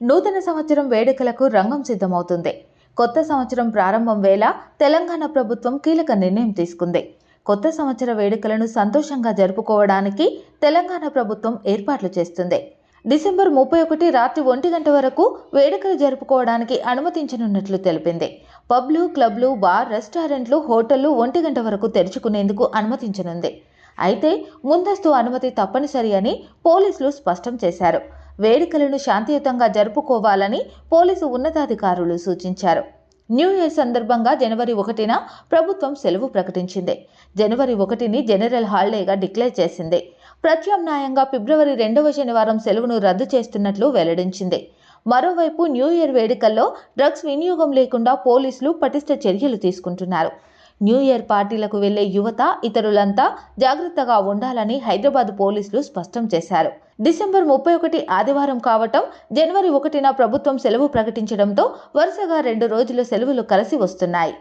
నూతన సంవత్సరం వేడుకలకు రంగం సిద్ధమవుతుంది. కొత్త సంవత్సరం ప్రారంభం వేళ తెలంగాణ ప్రభుత్వం కీలక నిర్ణయం తీసుకుంది. కొత్త సంవత్సర వేడుకలను సంతోషంగా జరుపుకోవడానికి తెలంగాణ ప్రభుత్వం ఏర్పాట్లు చేస్తుంది. డిసెంబర్ ముప్పై ఒకటి రాత్రి ఒంటి గంట వరకు వేడుకలు జరుపుకోవడానికి అనుమతించనున్నట్లు తెలిపింది. పబ్లు క్లబ్లు బార్ రెస్టారెంట్లు హోటళ్ళు ఒంటి గంట వరకు తెరుచుకునేందుకు అనుమతించనుంది. అయితే ముందస్తు అనుమతి తప్పనిసరి అని పోలీసులు స్పష్టం చేశారు. వేడుకలను శాంతియుతంగా జరుపుకోవాలని పోలీసు ఉన్నతాధికారులు సూచించారు. న్యూ ఇయర్ సందర్భంగా జనవరి ఒకటిన ప్రభుత్వం సెలవు ప్రకటించింది. జనవరి ఒకటిని జనరల్ హాలిడేగా డిక్లేర్ చేసింది. ప్రత్యామ్నాయంగా ఫిబ్రవరి రెండవ శనివారం సెలవును రద్దు చేస్తున్నట్లు వెల్లడించింది. మరోవైపు న్యూ ఇయర్ వేడుకల్లో డ్రగ్స్ వినియోగం లేకుండా పోలీసులు పటిష్ట చర్యలు తీసుకుంటున్నారు. న్యూ ఇయర్ పార్టీలకు వెళ్ళే యువత ఇతరులంతా జాగ్రత్తగా ఉండాలని హైదరాబాద్ పోలీసులు స్పష్టం చేశారు. డిసెంబర్ ముప్పై ఒకటి ఆదివారం కావటం జనవరి ఒకటిన ప్రభుత్వం సెలవు ప్రకటించడంతో వరుసగా రెండు రోజుల సెలవులు కలిసి వస్తున్నాయి.